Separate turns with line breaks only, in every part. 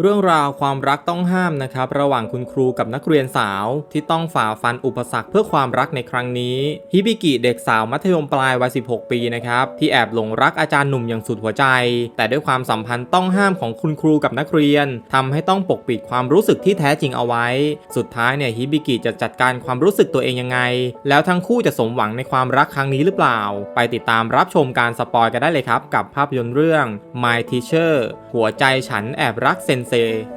เรื่องราวความรักต้องห้ามนะครับ ระหว่างคุณครูกับนักเรียนสาว ที่ต้องฝ่าฟันอุปสรรคเพื่อความรักในครั้งนี้ฮิบิกิเด็กสาวมัธยมปลายวัย 16 ปีนะครับ ที่แอบหลงรักอาจารย์หนุ่มอย่างสุดหัวใจ แต่ด้วยความสัมพันธ์ต้องห้ามของคุณครูกับนักเรียนทำให้ต้องปกปิดความรู้สึกที่แท้จริงเอาไว้ สุดท้ายเนี่ยฮิบิกิจะจัดการความรู้สึกตัวเองยังไง แล้วทั้งคู่จะสมหวังในความรักครั้งนี้หรือเปล่า ไปติดตามรับชมการสปอยกันได้เลยครับกับภาพยนตร์เรื่อง My Teacher หัวใจฉันแอบรักเซนเซ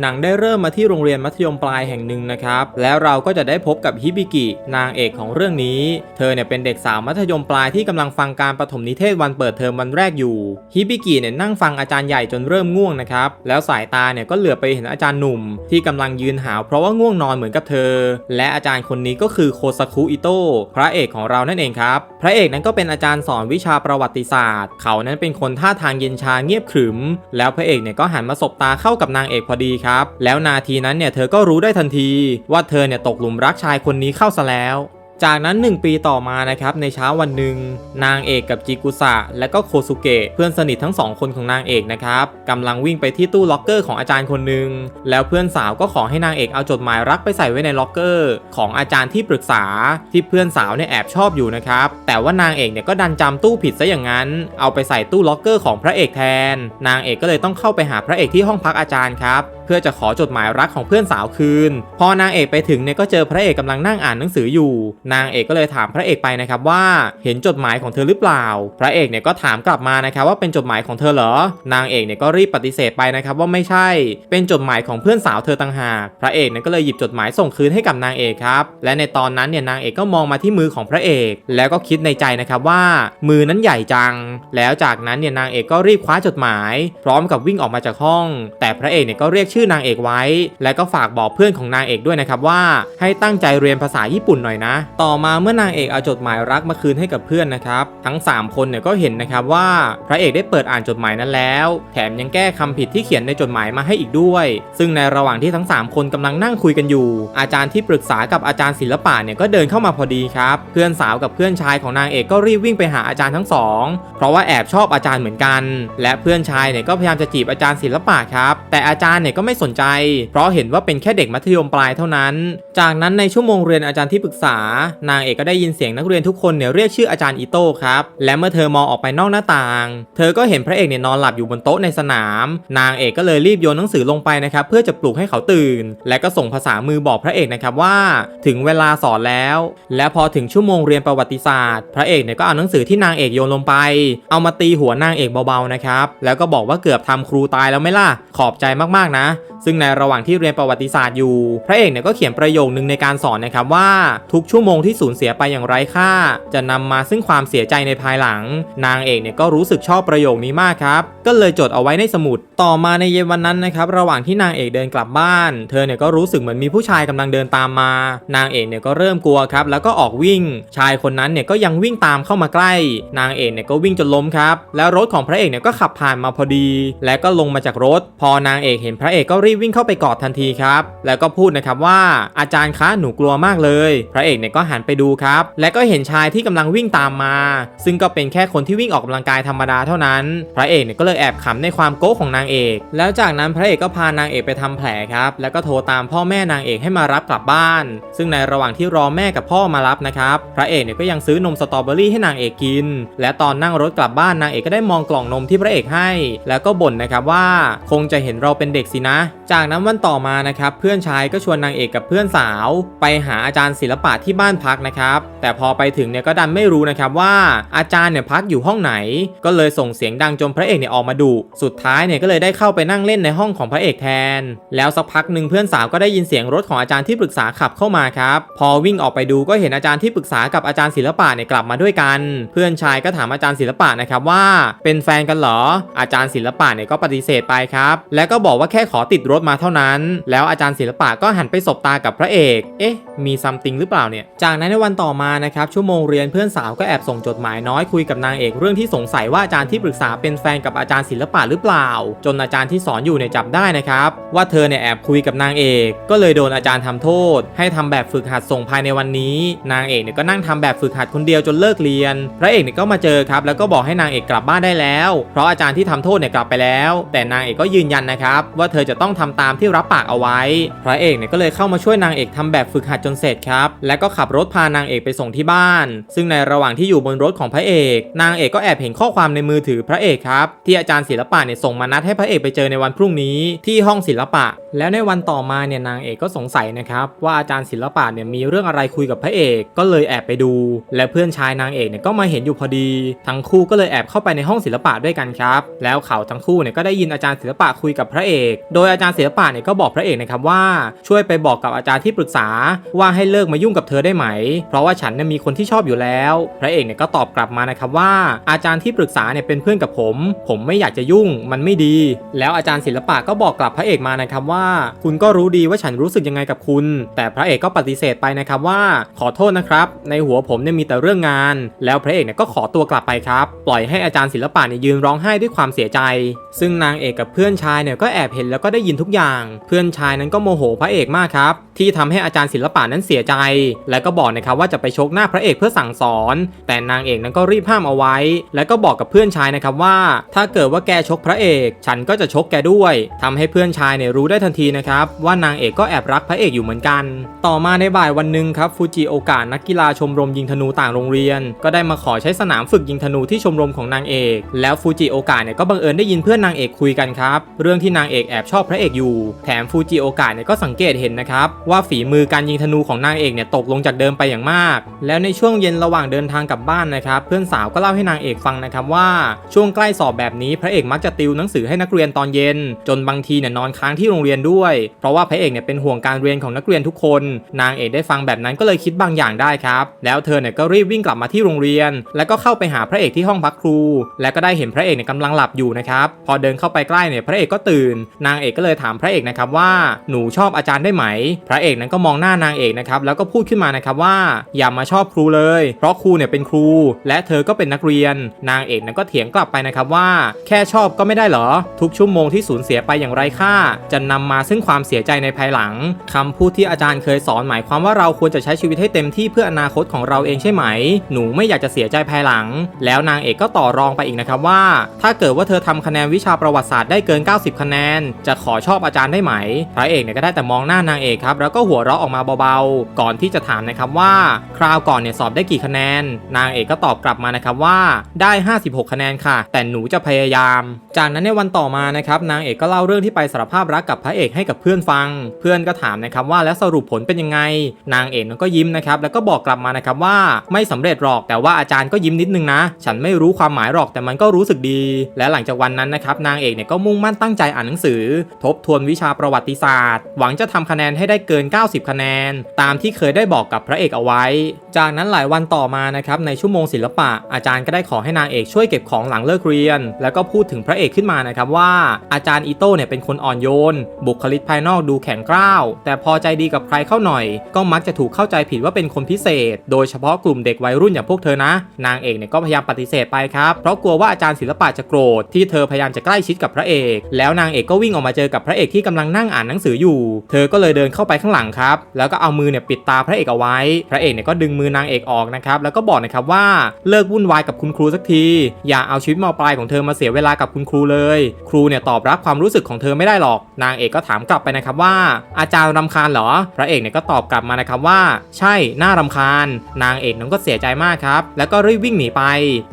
หนังได้เริ่มมาที่โรงเรียนมัธยมปลายแห่งหนึ่งนะครับ แล้วเราก็จะได้พบกับฮิบิกิ นางเอกของเรื่องนี้ เธอเนี่ยเป็นเด็กสาวมัธยมปลายที่กำลังฟังการประถมนิเทศวันเปิดเทอมวันแรกอยู่ ฮิบิกิเนี่ยนั่งฟังอาจารย์ใหญ่จนเริ่มง่วงนะครับ แล้วสายตาเนี่ยก็เหลือไปเห็นอาจารย์หนุ่ม ที่กำลังยืนหาวเพราะว่าง่วงนอนเหมือนกับเธอ และอาจารย์คนนี้ก็คือโคซาคุอิโตะพระเอกของเรานั่นเองครับ พระเอกนั้นก็เป็นอาจารย์สอนวิชาประวัติศาสตร์ เขานั้นเป็นคนท่าทางเย็นชาเงียบขรึม แล้วพระเอกเนี่ยก็หันมาสบตาเข้ากับนางเอกพอดีครับ แล้วนาทีนั้นเนี่ยเธอก็รู้ได้ทันทีว่าเธอเนี่ยตกหลุมรักชายคนนี้เข้าซะแล้วจากนั้น 1 ปีต่อมานะครับในเช้าวันหนึ่ง นางเอกกับจิกุสะและก็โคซุเกะเพื่อนสนิททั้งสองคนของนางเอกนะครับกำลังวิ่งไปที่ตู้ล็อกเกอร์ของอาจารย์คนหนึ่งแล้วเพื่อนสาวก็ขอให้นางเอกเอาจดหมายรักไปใส่ไว้ในล็อกเกอร์ ของอาจารย์ที่ปรึกษาที่เพื่อนสาวเนี่ยแอบชอบอยู่นะครับแต่ว่านางเอกเนี่ยก็ดันจำตู้ผิดซะอย่างนั้น เอาไปใส่ตู้ล็อกเกอร์ของพระเอกแทน นางเอกก็เลยต้องเข้าไปหาพระเอกที่ห้องพักอาจารย์ครับเพื่อจะขอจดหมายรักของเพื่อนสาวคืน พอนางเอกไปถึงเนี่ยก็เจอพระเอกกำลังนั่งอ่านหนังสืออยู่ นางเอกก็เลยถามพระเอกไปนะครับว่า เห็นจดหมายของเธอหรือเปล่า พระเอกเนี่ยก็ถามกลับมานะครับว่าเป็นจดหมายของเธอเหรอ นางเอกเนี่ยก็รีบปฏิเสธไปนะครับว่าไม่ใช่ เป็นจดหมายของเพื่อนสาวเธอต่างหาก พระเอกเนี่ยก็เลยหยิบจดหมายส่งคืนให้กับนางเอกครับ และในตอนนั้นเนี่ยนางเอกก็มองมาที่มือของพระเอก แล้วก็คิดในใจนะครับว่า มือนั้นใหญ่จัง แล้วจากนั้นเนี่ยนางเอกก็รีบคว้าจดหมาย พร้อมกับวิ่งออกมาจากห้อง แต่พระเอกเนี่ยก็เรียกชื่อนางเอกไว้ และก็ฝากบอกเพื่อนของนางเอกด้วยนะครับว่า ให้ตั้งใจเรียนภาษาญี่ปุ่นหน่อยนะ ต่อมาเมื่อนางเอกเอาจดหมายรักมาคืนให้กับเพื่อนนะครับทั้ง 3 คนเนี่ยก็เห็นนะครับว่าพระเอกได้เปิดอ่านจดหมายนั้นแล้ว แถมยังแก้คำผิดที่เขียนในจดหมายมาให้อีกด้วย ซึ่งในระหว่างที่ทั้ง 3 คนกำลังนั่งคุยกันอยู่ อาจารย์ที่ปรึกษากับอาจารย์ศิลปะเนี่ยก็เดินเข้ามาพอดีครับเพื่อนสาวกับเพื่อนชายของนางเอกก็รีบวิ่งไปหาอาจารย์ทั้งสองเพราะว่าแอบชอบอาจารย์เหมือนกัน และเพื่อนชายเนี่ยก็พยายามจะจีบอาจารย์ศิลปะครับ แต่อาจารย์เนี่ยก็ไม่สนใจ เพราะเห็นว่าเป็นแค่เด็กมัธยมปลายเท่านั้น จากนั้นในชั่วโมงเรียนอาจารย์ที่ปรึกษา นางเอกก็ได้ยินเสียงนักเรียนทุกคนเนี่ยเรียกชื่ออาจารย์อิโต้ครับ และเมื่อเธอมองออกไปนอกหน้าต่าง เธอก็เห็นพระเอกเนี่ยนอนหลับอยู่บนโต๊ะในสนาม นางเอกก็เลยรีบโยนหนังสือลงไปนะครับเพื่อจะปลุกให้เขาตื่น และก็ส่งภาษามือบอกพระเอกนะครับว่า ถึงเวลาสอนแล้ว และพอถึงชั่วโมงเรียนประวัติศาสตร์ พระเอกเนี่ยก็เอาหนังสือที่นางเอกโยนลงไป เอามาตีหัวนางเอกเบาๆนะครับแล้วก็บอกว่าเกือบทำครูตายแล้วไม่ล่ะขอบใจมากๆนะซึ่งในระหว่างที่เรียนประวัติศาสตร์อยู่ พระเอกเนี่ยก็เขียนประโยคนึงในการสอนนะครับว่า ทุกชั่วโมงที่สูญเสียไปอย่างไร้ค่า จะนำมาซึ่งความเสียใจในภายหลัง นางเอกเนี่ยก็รู้สึกชอบประโยคนี้มากครับ ก็เลยจดเอาไว้ในสมุด ต่อมาในเย็นวันนั้นนะครับระหว่างที่นางเอกเดินกลับบ้าน เธอเนี่ยก็รู้สึกเหมือนมีผู้ชายกำลังเดินตามมา นางเอกเนี่ยก็เริ่มกลัวครับแล้วก็ออกวิ่ง ชายคนนั้นเนี่ยก็ยังวิ่งตามเข้ามาใกล้ นางเอกเนี่ยก็วิ่งจนล้มครับแล้วรถของพระเอกเนี่ยก็ขับผ่านมาพอดี และก็ลงมาจากรถ พอนางเอกเห็นพระเอกก็รีบวิ่งเข้าไปกอดทันทีครับ แล้วก็พูดนะครับว่าอาจารย์คะหนูกลัวมากเลย พระเอกเนี่ยก็หันไปดูครับ และก็เห็นชายที่กำลังวิ่งตามมา ซึ่งก็เป็นแค่คนที่วิ่งออกกำลังกายธรรมดาเท่านั้น พระเอกเนี่ยก็เลยแอบขำในความโก้ของนางเอก แล้วจากนั้นพระเอกก็พานางเอกไปทำแผลครับ แล้วก็โทรตามพ่อแม่นางเอกให้มารับกลับบ้าน ซึ่งในระหว่างที่รอแม่กับพ่อมารับนะครับพระเอกเนี่ยก็ยังซื้อนมสตรอเบอรี่ให้นางเอกกิน และตอนนั่งรถกลับบ้านนางเอกก็ได้มองกล่องนมที่พระเอกให้ แล้วก็บ่นนะครับว่าคงจะเห็นเราเป็นเด็กสินะจากนั้นวันต่อมานะครับเพื่อนชายก็ชวนนางเอกกับเพื่อนสาว ไปหาอาจารย์ศิลปะที่บ้านพักนะครับ แต่พอไปถึงเนี่ยก็ดันไม่รู้นะครับว่าอาจารย์เนี่ยพักอยู่ห้องไหน ก็เลยส่งเสียงดังจนพระเอกเนี่ยออกมาดุสุดท้ายเนี่ยก็เลยได้เข้าไปนั่งเล่นในห้องของพระเอกแทน แล้วสักพักหนึ่งเพื่อนสาวก็ได้ยินเสียงรถของอาจารย์ที่ปรึกษาขับเข้ามาครับพอวิ่งออกไปดูก็เห็นอาจารย์ที่ปรึกษากับอาจารย์ศิลปะเนี่ยกลับมาด้วยกัน เพื่อนชายก็ถามอาจารย์ศิลปะนะครับว่า เป็นแฟนกันเหรออาจารย์ศิลปะเนี่ยก็ปฏิเสธไปครับ แล้วก็บอกว่าแค่ขอติดรถมาเท่านั้น แล้วอาจารย์ศิลปะก็หันไปสบตากับพระเอก เอ๊ะ มีซัมติงหรือเปล่าเนี่ย จากนั้นในวันต่อมานะครับชั่วโมงเรียนเพื่อนสาวก็แอบส่งจดหมายน้อยคุยกับนางเอกเรื่องที่สงสัยว่าอาจารย์ที่ปรึกษาเป็นแฟนกับอาจารย์ศิลปะหรือเปล่า จนอาจารย์ที่สอนอยู่เนี่ยจับได้นะครับ ว่าเธอเนี่ยแอบคุยกับนางเอก ก็เลยโดนอาจารย์ทำโทษ ให้ทำแบบฝึกหัดส่งภายในวันนี้ นางเอกเนี่ยก็นั่งทำแบบฝึกหัดคนเดียวจนเลิกเรียน พระเอกเนี่ยก็มาเจอครับ แล้วก็บอกให้นางเอกกลับบ้านได้แล้ว เพราะอาจารย์ที่ทำโทษเนี่ยกลับไปแล้ว แต่นางเอกก็ยืนยันนะครับ ว่าเธอจะต้องทำตามที่รับปากเอาไว้ พระเอกเนี่ยก็เลยเข้ามาช่วยนางเอกทำแบบฝึกหัดจนเสร็จครับ แล้วก็ขับรถพานางเอกไปส่งที่บ้าน ซึ่งในระหว่างที่อยู่บนรถของพระเอก นางเอกก็แอบเห็นข้อความในมือถือพระเอกครับ ที่อาจารย์ศิลปะเนี่ยส่งมานัดให้พระเอกไปเจอในวันพรุ่งนี้ที่ห้องศิลปะ แล้วในวันต่อมาเนี่ยนางเอกก็สงสัยนะครับว่าอาจารย์ศิลปะเนี่ยมีเรื่องอะไรคุยกับพระเอก ก็เลยแอบไปดู และเพื่อนชายนางเอกเนี่ยก็มาเห็นอยู่พอดี ทั้งคู่ก็เลยแอบเข้าไปในห้องศิลปะด้วยกันครับ แล้วเขาทั้งคู่เนี่ยก็ได้ยินอาจารย์ศิลปะคุยกับพระเอกโดยอาจารย์ศิลปะเนี่ยก็บอกพระเอกนะครับว่าช่วยไปบอกกับอาจารย์ที่ปรึกษาว่าให้เลิกมายุ่งกับเธอได้ไหม เพราะว่าฉันเนี่ยมีคนที่ชอบอยู่แล้ว พระเอกเนี่ยก็ตอบกลับมานะครับว่า อาจารย์ที่ปรึกษาเนี่ยเป็นเพื่อนกับผม ผมไม่อยากจะยุ่งมันไม่ดี แล้วอาจารย์ศิลปะก็บอกกลับพระเอกมานะครับว่า คุณก็รู้ดีว่าฉันรู้สึกยังไงกับคุณ แต่พระเอกก็ปฏิเสธไปนะครับว่า ขอโทษนะครับ ในหัวผมเนี่ยมีแต่เรื่องงาน แล้วพระเอกเนี่ยก็ขอตัวกลับไปครับปล่อยให้อาจารย์ศิลปะเนี่ยยืนร้องไห้ด้วยความเสียใจ ซึ่งนางเอกกับเพื่อนชายเนี่ยก็แอบเห็นแล้วก็ได้ยินทุกอย่าง เพื่อนชายนั้นก็โมโหพระเอกมากครับ ที่ทำให้อาจารย์ศิลปะนั้นเสียใจ และก็บอกนะครับว่าจะไปชกหน้าพระเอกเพื่อสั่งสอน แต่นางเอกนั้นก็รีบห้ามเอาไว้ แล้วก็บอกกับเพื่อนชายนะครับว่า ถ้าเกิดว่าแกชกพระเอก ฉันก็จะชกแกด้วยทำให้เพื่อนชายเนี่ยรู้ได้ทันทีนะครับว่านางเอกก็แอบรักพระเอกอยู่เหมือนกัน ต่อมาในบ่ายวันหนึ่งครับฟูจิโอกะนักกีฬาชมรมยิงธนูต่างโรงเรียน ก็ได้มาขอใช้สนามฝึกยิงธนูที่ชมรมของนางเอก แล้วฟูจิโอกะเนี่ยก็บังเอิญได้ยินเพื่อนนางเอกคุยกันครับ เรื่องที่นางเอกแอบชชอบพระเอกอยู่ แถมฟูจิโอกะเนี่ยก็สังเกตเห็นนะครับ ว่าฝีมือการยิงธนูของนางเอกเนี่ยตกลงจากเดิมไปอย่างมาก แล้วในช่วงเย็นระหว่างเดินทางกลับบ้านนะครับ เพื่อนสาวก็เล่าให้นางเอกฟังนะครับว่าช่วงใกล้สอบแบบนี้พระเอกมักจะติวหนังสือให้นักเรียนตอนเย็น จนบางทีเนี่ยนอนค้างที่โรงเรียนด้วย เพราะว่าพระเอกเนี่ยเป็นห่วงการเรียนของนักเรียนทุกคน นางเอกได้ฟังแบบนั้นก็เลยคิดบางอย่างได้ครับแล้วเธอเนี่ยก็รีบวิ่งกลับมาที่โรงเรียน แล้วก็เข้าไปหาพระเอกที่ห้องพักครู แล้วก็ได้เห็นพระเอกเนี่ยกำลังหลับอยู่นะครับพอเดินเข้าไปใกล้เนี่ยพระเอกก็ตื่นนางเอกก็เลยถามพระเอกนะครับว่าหนูชอบอาจารย์ได้ไหม พระเอกนั้นก็มองหน้านางเอกนะครับแล้วก็พูดขึ้นมานะครับว่าอย่ามาชอบครูเลย เพราะครูเนี่ยเป็นครู และเธอก็เป็นนักเรียน นางเอกนั้นก็เถียงกลับไปนะครับว่า แค่ชอบก็ไม่ได้เหรอ ทุกชั่วโมงที่สูญเสียไปอย่างไรค่า จะนำมาซึ่งความเสียใจในภายหลังคำพูดที่อาจารย์เคยสอนหมายความว่าเราควรจะใช้ชีวิตให้เต็มที่เพื่ออนาคตของเราเองใช่ไหม หนูไม่อยากจะเสียใจภายหลัง แล้วนางเอกก็ต่อรองไปอีกนะครับว่า ถ้าเกิดว่าเธอทำคะแนนวิชาประวัติศาสตร์ได้เกิน 90 คะแนน จะขอชอบอาจารย์ได้ไหม พระเอกเนี่ยก็ได้แต่มองหน้านางเอกครับแล้วก็หัวเราะออกมาเบาๆ ก่อนที่จะถามนะครับว่า คราวก่อนเนี่ยสอบได้กี่คะแนน นางเอกก็ตอบกลับมานะครับว่าได้ 56 คะแนนค่ะ แต่หนูจะพยายาม จากนั้นในวันต่อมานะครับนางเอกก็เล่าเรื่องที่ไปสารภาพรักกับพระเอกให้กับเพื่อนฟัง เพื่อนก็ถามนะครับว่าแล้วสรุปผลเป็นยังไง นางเอกก็ยิ้มนะครับแล้วก็บอกกลับมานะครับว่าไม่สำเร็จหรอกแต่ว่าอาจารย์ก็ยิ้มนิดนึงนะ ฉันไม่รู้ความหมายหรอกแต่มันก็รู้สึกดี และหลังจากวันนั้นนะครับนางเอกเนี่ยก็มุ่งมั่นตั้งใจอ่านหนังสือทบทวนวิชาประวัติศาสตร์ หวังจะทำคะแนนให้ได้เกิน 90 คะแนน ตามที่เคยได้บอกกับพระเอกเอาไว้ จากนั้นหลายวันต่อมานะครับในชั่วโมงศิลปะ อาจารย์ก็ได้ขอให้นางเอกช่วยเก็บของหลังเลิกเรียน แล้วก็พูดถึงพระเอกขึ้นมานะครับว่า อาจารย์อิโต้เนี่ยเป็นคนอ่อนโยน บุคลิกภายนอกดูแข็งกร้าว แต่พอใจดีกับใครเข้าหน่อย ก็มักจะถูกเข้าใจผิดว่าเป็นคนพิเศษ โดยเฉพาะกลุ่มเด็กวัยรุ่นอย่างพวกเธอนะ นางเอกเนี่ยก็พยายามปฏิเสธไปครับเพราะกลัวว่าอาจารย์ศิลปะจะโกรธที่เธอพยายามจะใกล้ชิดกับพระเอก แล้วนางเอกก็วิ่งออกมาเจอกับพระเอกที่กำลังนั่งอ่านหนังสืออยู่ เธอก็เลยเดินเข้าไปข้างหลังครับ แล้วก็เอามือเนี่ยปิดตาพระเอกเอาไว้ พระเอกเนี่ยก็ดึงมือนางเอกออกนะครับ แล้วก็บอกนะครับว่าเลิกวุ่นวายกับคุณครูสักที อย่าเอาชีวิตมปลายของเธอมาเสียเวลากับคุณครูเลย ครูเนี่ยตอบรับความรู้สึกของเธอไม่ได้หรอก นางเอกก็ถามกลับไปนะครับว่า อาจารย์รำคาญเหรอ พระเอกเนี่ยก็ตอบกลับมานะครับว่า ใช่น่ารำคาญ นางเอกนั้นก็เสียใจมากครับ แล้วก็รีบวิ่งหนีไป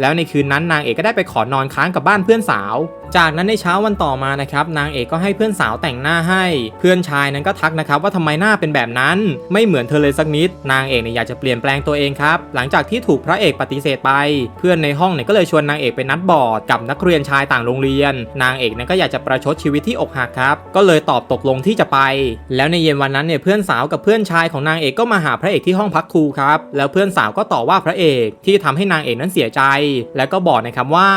แล้วในคืนนั้นนางเอกก็ได้ไปขอนอนค้างกับบ้านเพื่อนสาว จากนั้นในเช้าวันต่อมานะครับนางเอกก็ให้เพื่อนสาวแต่งหน้าให้ เพื่อนชายนั้นก็ทักนะครับว่าทำไมหน้าเป็นแบบนั้น ไม่เหมือนเธอเลยสักนิด นางเอกเนี่ยอยากจะเปลี่ยนแปลงตัวเองครับหลังจากที่ถูกพระเอกปฏิเสธไป เพื่อนในห้องเนี่ยก็เลยชวนนางเอกไปนัดบอร์ดกับนักเรียนชายต่างโรงเรียน นางเอกเนี่ยก็อยากจะประชดชีวิตที่อกหักครับก็เลยตอบตกลงที่จะไป แล้วในเย็นวันนั้นเนี่ยเพื่อนสาวกับเพื่อนชายของนางเอกก็มาหาพระเอกที่ห้องพักครูครับแล้วเพื่อนสาวก็ต่อว่าพระเอกที่ทำให้นางเอกนั้นเสียใจ แล้วก็บอกนะครับว่า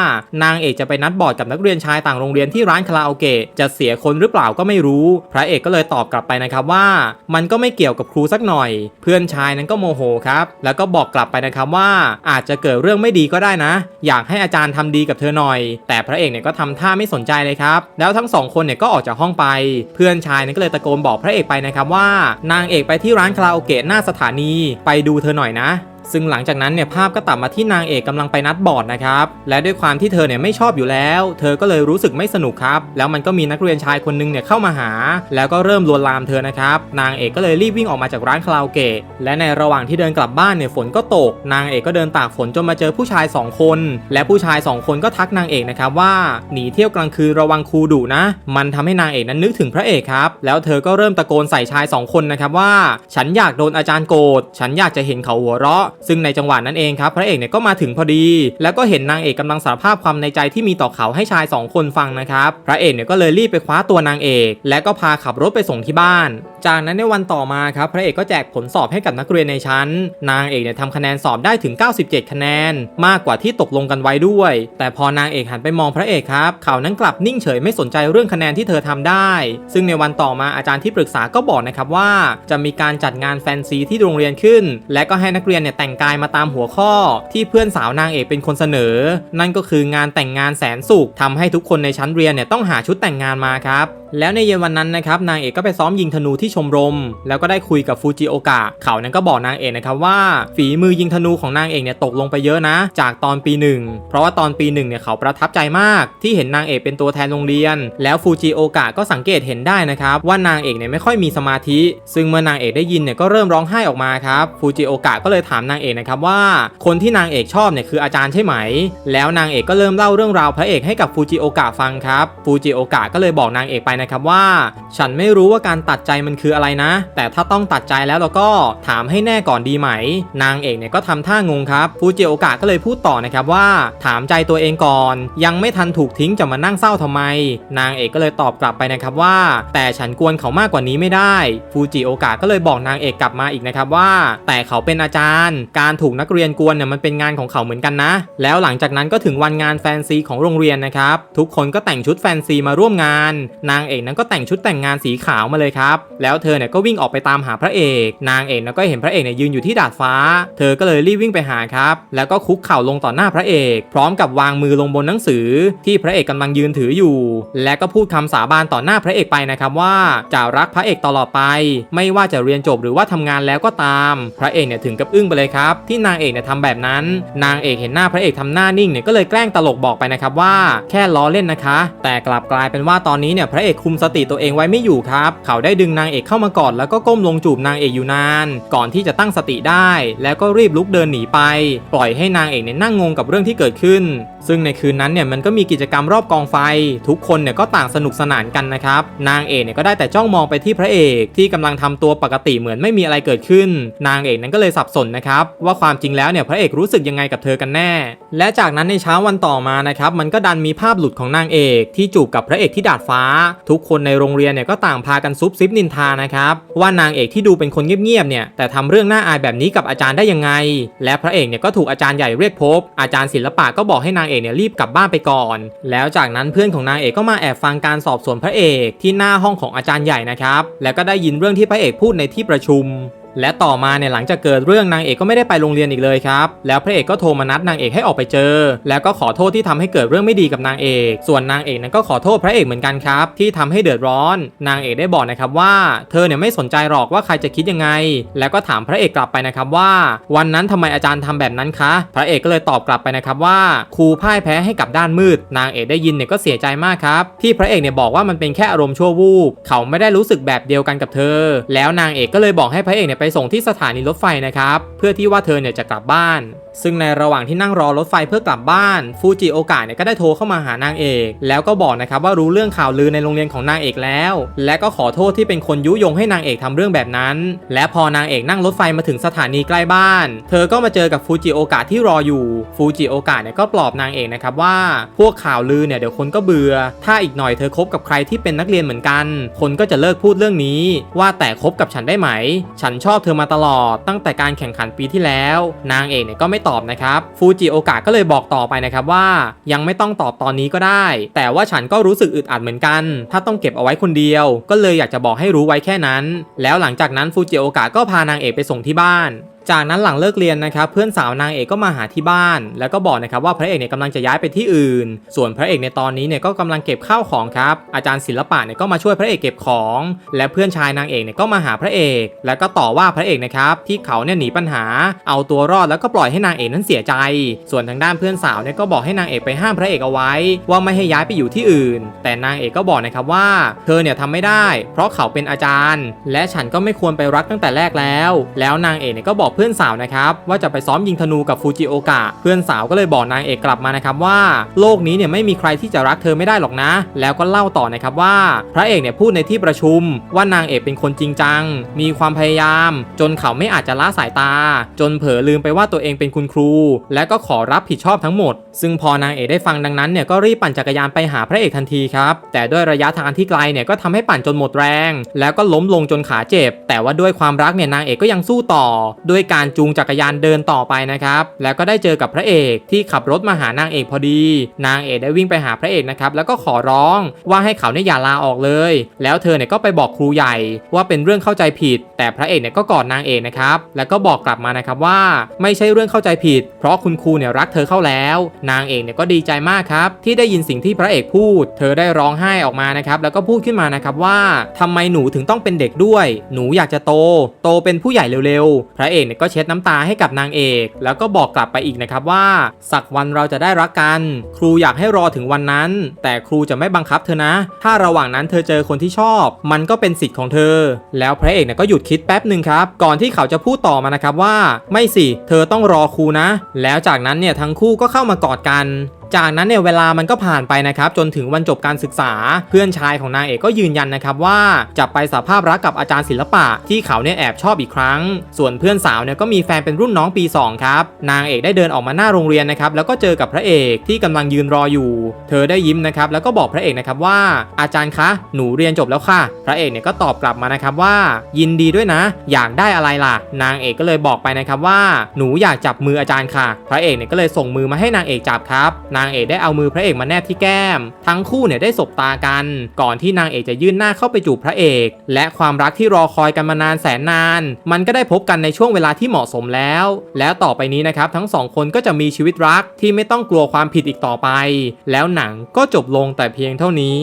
นางเอกจะไปนัดบอร์ดกับนักเรียนชายต่างโรงเรียนที่ร้านคาราโอเกะจะเสียคนหรือเปล่าก็ไม่รู้ พระเอกก็เลยตอบกลับไปนะครับว่า มันก็ไม่เกี่ยวกับครูสักหน่อย เพื่อนชายนั้นก็โมโหครับแล้วก็บอกกลับไปนะครับว่าอาจจะเกิดเรื่องไม่ดีก็ได้นะ อยากให้อาจารย์ทำดีกับเธอหน่อย แต่พระเอกเนี่ยก็ทำท่าไม่สนใจเลยครับแล้วทั้งสองคนเนี่ยก็ออกจากห้องไป เพื่อนชายนั้นก็เลยตะโกนบอกพระเอกไปนะครับว่านางเอกไปที่ร้านคาราโอเกะหน้าสถานี ไปดูเธอหน่อยนะ ซึ่งหลังจากนั้นเนี่ยภาพก็ตัดมาที่นางเอกกำลังไปนัดบอร์ดนะครับ และด้วยความที่เธอเนี่ยไม่ชอบอยู่แล้ว เธอก็เลยรู้สึกไม่สนุกครับ แล้วมันก็มีนักเรียนชายคนนึงเนี่ยเข้ามาหา แล้วก็เริ่มลวนลามเธอนะครับ นางเอกก็เลยรีบวิ่งออกมาจากร้านคาราโอเกะ และในระหว่างที่เดินกลับบ้านเนี่ยฝนก็ตก นางเอกก็เดินตากฝนจนมาเจอผู้ชายสองคน และผู้ชายสองคนก็ทักนางเอกนะครับว่าหนีเที่ยวกลางคืนระวังครูดุนะ มันทำให้นางเอกนั้นนึกถึงพระเอกครับ แล้วเธอก็เริ่มตะโกนใส่ชายสองคนนะครับว่า ฉันอยากโดนอาจารย์โกรธ ฉันอยากจะเห็นเขาหัวเราะซึ่งในจังหวะนั้นเองครับพระเอกเนี่ยก็มาถึงพอดี แล้วก็เห็นนางเอกกำลังสารภาพความในใจที่มีต่อเขาให้ชายสองคนฟังนะครับ พระเอกเนี่ยก็เลยรีบไปคว้าตัวนางเอก และก็พาขับรถไปส่งที่บ้าน จากนั้นในวันต่อมาครับพระเอกก็แจกผลสอบให้กับนักเรียนในชั้น นางเอกเนี่ยทำคะแนนสอบได้ถึง 97 คะแนน มากกว่าที่ตกลงกันไว้ด้วย แต่พอนางเอกหันไปมองพระเอกครับเขานั้นกลับนิ่งเฉยไม่สนใจเรื่องคะแนนที่เธอทำได้ ซึ่งในวันต่อมาอาจารย์ที่ปรึกษาก็บอกนะครับว่า จะมีการจัดงานแฟนซีที่โรงเรียนขึ้น และก็ให้นักเรียนเนี่ยแต่งกายมาตามหัวข้อที่เพื่อนสาวนางเอกเป็นคนเสนอ นั่นก็คืองานแต่งงานแสนสุขทำให้ทุกคนในชั้นเรียนเนี่ยต้องหาชุดแต่งงานมาครับแล้วในเย็นวันนั้นนะครับนางเอกก็ไปซ้อมยิงธนูที่ชมรม แล้วก็ได้คุยกับฟูจิโอกะเขานั้นก็บอกนางเอกนะครับว่า ฝีมือยิงธนูของนางเอกเนี่ยตกลงไปเยอะนะ จากตอนปีหนึ่งเพราะว่าตอนปีหนึ่งเนี่ยเขาประทับใจมาก ที่เห็นนางเอกเป็นตัวแทนโรงเรียน แล้วฟูจิโอกะก็สังเกตเห็นได้นะครับว่านางเอกเนี่ยไม่ค่อยมีสมาธิ ซึ่งเมื่อนางเอกได้ยินเนี่ยก็เริ่มร้องไห้ออกมาครับฟูจิโอกะก็เลยถามนางเอกนะครับว่า คนที่นางเอกชอบเนี่ยคืออาจารย์ใช่ไหม แล้วนางเอกก็เริ่มเล่าเรื่องราวพระเอกให้กับฟูจิโอกะฟังครับฟูจิโอกะก็เลยบอกนางเอกไปนะครับว่า ฉันไม่รู้ว่าการตัดใจมันคืออะไรนะ แต่ถ้าต้องตัดใจแล้วเราก็ถามให้แน่ก่อนดีไหม นางเอกเนี่ยก็ทำท่างงครับฟูจิโอกะก็เลยพูดต่อนะครับว่า ถามใจตัวเองก่อน ยังไม่ทันถูกทิ้งจะมานั่งเศร้าทำไม นางเอกก็เลยตอบกลับไปนะครับว่า แต่ฉันกวนเขามากกว่านี้ไม่ได้ฟูจิโอกะก็เลยบอกนางเอกกลับมาอีกนะครับว่า แต่เขาเป็นอาจารย์การถูกนักเรียนกวนเนี่ยมันเป็นงานของเขาเหมือนกันนะ แล้วหลังจากนั้นก็ถึงวันงานแฟนซีของโรงเรียนนะครับ ทุกคนก็แต่งชุดแฟนซีมาร่วมงาน นางเอกนั้นก็แต่งชุดแต่งงานสีขาวมาเลยครับ แล้วเธอเนี่ยก็วิ่งออกไปตามหาพระเอก นางเอกแล้วก็เห็นพระเอกเนี่ยยืนอยู่ที่ดาดฟ้า เธอก็เลยรีบวิ่งไปหาครับ แล้วก็คุกเข่าลงต่อหน้าพระเอก พร้อมกับวางมือลงบนหนังสือ ที่พระเอกกำลังยืนถืออยู่ และก็พูดคำสาบานต่อหน้าพระเอกไปนะครับว่าจะรักพระเอกตลอดไป ไม่ว่าจะเรียนจบหรือว่าทำงานแล้วก็ตาม พระเอกเนี่ยถึงกับอึ้งไปเลยครับ ที่นางเอกเนี่ยทำแบบนั้น นางเอกเห็นหน้าพระเอกทำหน้านิ่งเนี่ยก็เลยแกล้งตลกบอกไปนะครับว่าแค่ล้อเล่นนะคะ แต่กลับกลายเป็นว่าตอนนี้เนี่ยพระเอกคุมสติตัวเองไว้ไม่อยู่ครับ เขาได้ดึงนางเอกเข้ามากอดแล้วก็ก้มลงจูบนางเอกอยู่นาน ก่อนที่จะตั้งสติได้ แล้วก็รีบลุกเดินหนีไป ปล่อยให้นางเอกเนี่ยนั่งงงกับเรื่องที่เกิดขึ้น ซึ่งในคืนนั้นเนี่ยมันก็มีกิจกรรมรอบกองไฟ ทุกคนเนี่ยก็ต่างสนุกสนานกันนะครับ นางเอกเนี่ยก็ได้แต่จ้องมองไปที่พระเอก ที่กำลังทำตัวปกติเหมือนไม่มีอะไรเกิดขึ้น นางเอกนั้นก็เลยสับสนนะครับว่าความจริงแล้วเนี่ยพระเอกรู้สึกยังไงกับเธอกันแน่ และจากนั้นในเช้าวันต่อมานะครับมันก็ดันมีภาพหลุดของนางเอกที่จูบกับพระเอกที่ดาดฟ้า ทุกคนในโรงเรียนเนี่ยก็ต่างพากันซุบซิบนินทานะครับว่านางเอกที่ดูเป็นคนเงียบๆเนี่ยแต่ทำเรื่องน่าอายแบบนี้กับอาจารย์ได้ยังไง และพระเอกเนี่ยก็ถูกอาจารย์ใหญ่เรียกพบ อาจารย์ศิลปะก็บอกให้นางเอกเนี่ยรีบกลับบ้านไปก่อน แล้วจากนั้นเพื่อนของนางเอกก็มาแอบฟังการสอบสวนพระเอกที่หน้าห้องของอาจารย์ใหญ่นะครับแล้วก็ได้ยินเรื่องที่พระเอกพูดในที่ประชุม และต่อมาเนี่ยหลังจากเกิดเรื่องนางเอกก็ไม่ได้ไปโรงเรียนอีกเลยครับ แล้วพระเอกก็โทรมานัดนางเอกให้ออกไปเจอ แล้วก็ขอโทษที่ทำให้เกิดเรื่องไม่ดีกับนางเอก ส่วนนางเอกนั้นก็ขอโทษพระเอกเหมือนกันครับ ที่ทำให้เดือดร้อน นางเอกได้บอกนะครับว่า เธอเนี่ยไม่สนใจหรอกว่าใครจะคิดยังไง แล้วก็ถามพระเอกกลับไปนะครับว่า วันนั้นทำไมอาจารย์ทำแบบนั้นคะ พระเอกก็เลยตอบกลับไปนะครับว่าครูพ่ายแพ้ให้กับด้านมืด นางเอกได้ยินเนี่ยก็เสียใจมากครับ ที่พระเอกเนี่ยบอกว่ามันเป็นแค่อารมณ์ชั่ววูบเขาไม่ได้รู้สึกแบบเดียวกันกับเธอ แล้วนางเอกก็เลยบอกให้พระเอกเนี่ยส่งที่สถานีรถไฟนะครับ เพื่อที่ว่าเธอเนี่ยจะกลับบ้าน ซึ่งในระหว่างที่นั่งรอรถไฟเพื่อกลับบ้านฟูจิโอกะเนี่ยก็ได้โทรเข้ามาหานางเอก แล้วก็บอกนะครับว่ารู้เรื่องข่าวลือในโรงเรียนของนางเอกแล้ว และก็ขอโทษที่เป็นคนยุยงให้นางเอกทำเรื่องแบบนั้น และพอนางเอกนั่งรถไฟมาถึงสถานีใกล้บ้าน เธอก็มาเจอกับฟูจิโอกะที่รออยู่ฟูจิโอกะเนี่ยก็ปลอบนางเอกนะครับว่า พวกข่าวลือเนี่ยเดี๋ยวคนก็เบื่อ ถ้าอีกหน่อยเธอคบกับใครที่เป็นนักเรียนเหมือนกัน คนก็จะเลิกพูดเรื่องนี้ ว่าแต่คบกับฉันได้ไหม ฉันชอบเธอมาตลอด ตั้งแต่การแข่งขันปีที่แล้ว นางเอกเนี่ยก็ไม่ตอบนะครับฟูจิโอกะก็เลยบอกต่อไปนะครับว่า ยังไม่ต้องตอบตอนนี้ก็ได้ แต่ว่าฉันก็รู้สึกอึดอัดเหมือนกัน ถ้าต้องเก็บเอาไว้คนเดียว ก็เลยอยากจะบอกให้รู้ไว้แค่นั้น แล้วหลังจากนั้นฟูจิโอกะก็พานางเอกไปส่งที่บ้าน จากนั้นหลังเลิกเรียนนะครับเพื่อนสาวนางเอกก็มาหาที่บ้าน แล้วก็บอกนะครับว่าพระเอกเนี่ยกำลังจะย้ายไปที่อื่น ส่วนพระเอกในตอนนี้เนี่ยก็กำลังเก็บข้าวของครับอาจารย์ศิลปะเนี่ยก็มาช่วยพระเอกเก็บของ และเพื่อนชายนางเอกเนี่ยก็มาหาพระเอก แล้วก็ต่อว่าพระเอกนะครับที่เขาเนี่ยหนีปัญหา เอาตัวรอดแล้วก็ปล่อยให้นางเอกนั้นเสียใจ ส่วนทางด้านเพื่อนสาวเนี่ยก็บอกให้นางเอกไปห้ามพระเอกเอาไว้ ว่าไม่ให้ย้ายไปอยู่ที่อื่น แต่นางเอกก็บอกนะครับว่า เธอเนี่ยทำไม่ได้ เพราะเขาเป็นอาจารย์ และฉันก็ไม่ควรไปรักตั้งแต่แรกแล้ว แล้วนางเอกเนี่ยก็บอกเพื่อนสาวนะครับว่าจะไปซ้อมยิงธนูกับฟูจิโอกะเพื่อนสาวก็เลยบอกนางเอกกลับมานะครับว่า โลกนี้เนี่ยไม่มีใครที่จะรักเธอไม่ได้หรอกนะ แล้วก็เล่าต่อนะครับว่า พระเอกเนี่ยพูดในที่ประชุม ว่านางเอกเป็นคนจริงจัง มีความพยายาม จนเขาไม่อาจจะละสายตา จนเผลอลืมไปว่าตัวเองเป็นคุณครู และก็ขอรับผิดชอบทั้งหมด ซึ่งพอนางเอกได้ฟังดังนั้นเนี่ยก็รีบปั่นจักรยานไปหาพระเอกทันทีครับแต่ด้วยระยะทางที่ไกลเนี่ยก็ทำให้ปั่นจนหมดแรง แล้วก็ล้มลงจนขาเจ็บ แต่ว่าด้วยความรักเนี่ยนางเอกก็ยังสู้ต่อ ด้วยการจูงจักรยานเดินต่อไปนะครับ แล้วก็ได้เจอกับพระเอกที่ขับรถมาหานางเอกพอดี นางเอกได้วิ่งไปหาพระเอกนะครับแล้วก็ขอร้องว่าให้เขาเนี่ยอย่าลาออกเลย แล้วเธอเนี่ยก็ไปบอกครูใหญ่ว่าเป็นเรื่องเข้าใจผิด แต่พระเอกเนี่ยก็กอดนางเอกนะครับแล้วก็บอกกลับมานะครับว่าไม่ใช่เรื่องเข้าใจผิด เพราะคุณครูเนี่ยรักเธอเข้าแล้ว นางเอกเนี่ยก็ดีใจมากครับที่ได้ยินสิ่งที่พระเอกพูด เธอได้ร้องไห้ออกมานะครับแล้วก็พูดขึ้นมานะครับว่าทำไมหนูถึงต้องเป็นเด็กด้วย หนูอยากจะโต โตเป็นผู้ใหญ่เร็วๆ พระเอกเนี่ยก็เช็ดน้ำตาให้กับนางเอก แล้วก็บอกกลับไปอีกนะครับว่า สักวันเราจะได้รักกัน ครูอยากให้รอถึงวันนั้น แต่ครูจะไม่บังคับเธอนะ ถ้าระหว่างนั้นเธอเจอคนที่ชอบ มันก็เป็นสิทธิ์ของเธอ แล้วพระเอกเนี่ยก็หยุดคิดแป๊บหนึ่งครับ ก่อนที่เขาจะพูดต่อมานะครับว่า ไม่สิ เธอต้องรอครูนะ แล้วจากนั้นเนี่ยทั้งคู่ก็เข้ามากอดกัน จากนั้นเนี่ยเวลามันก็ผ่านไปนะครับจนถึงวันจบการศึกษา เพื่อนชายของนางเอกก็ยืนยันนะครับว่าจะไปสาภาพรักกับอาจารย์ศิลปะที่เขาเนี่ยแอบชอบอีกครั้ง ส่วนเพื่อนสาวเนี่ยก็มีแฟนเป็นรุ่นน้องปี 2 ครับ นางเอกได้เดินออกมาหน้าโรงเรียนนะครับแล้วก็เจอกับพระเอกที่กำลังยืนรออยู่ เธอได้ยิ้มนะครับแล้วก็บอกพระเอกนะครับว่า อาจารย์คะ หนูเรียนจบแล้วค่ะ พระเอกเนี่ยก็ตอบกลับมานะครับว่า ยินดีด้วยนะ อยากได้อะไรล่ะ นางเอกก็เลยบอกไปนะครับว่า หนูอยากจับมืออาจารย์ค่ะ พระเอกเนี่ยก็เลยส่งมือมาให้นางเอกจับครับนางางเอกได้เอามือพระเอกมาแนบที่แก้ม ทั้งคู่เนี่ยได้สบตากัน ก่อนที่นางเอกจะยื่นหน้าเข้าไปจูบพระเอก และความรักที่รอคอยกันมานานแสนนาน มันก็ได้พบกันในช่วงเวลาที่เหมาะสมแล้ว แล้วต่อไปนี้นะครับทั้งสองคนก็จะมีชีวิตรักที่ไม่ต้องกลัวความผิดอีกต่อไป แล้วหนังก็จบลงแต่เพียงเท่านี้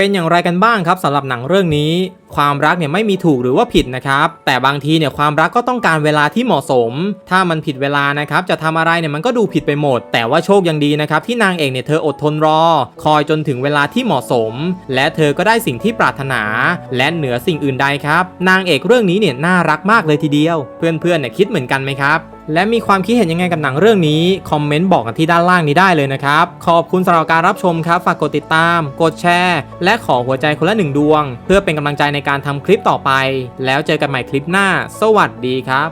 เป็นอย่างไรกันบ้างครับสำหรับหนังเรื่องนี้ ความรักเนี่ยไม่มีถูกหรือว่าผิดนะครับ แต่บางทีเนี่ยความรักก็ต้องการเวลาที่เหมาะสม ถ้ามันผิดเวลานะครับจะทำอะไรเนี่ยมันก็ดูผิดไปหมด แต่ว่าโชคยังดีนะครับที่นางเอกเนี่ยเธออดทนรอ คอยจนถึงเวลาที่เหมาะสม และเธอก็ได้สิ่งที่ปรารถนา และเหนือสิ่งอื่นใดครับ นางเอกเรื่องนี้เนี่ยน่ารักมากเลยทีเดียว เพื่อนๆเนี่ยคิดเหมือนกันไหมครับ และมีความคิดเห็นยังไงกับหนังเรื่องนี้ คอมเมนต์บอกกันที่ด้านล่างนี้ได้เลยนะครับ ขอบคุณสำหรับการรับชมครับ ฝากกดติดตาม กดแชร์ และขอหัวใจคนละหนึ่งดวง เพื่อเป็นกำลังใจในการทำคลิปต่อไป แล้วเจอกันใหม่คลิปหน้า สวัสดีครับ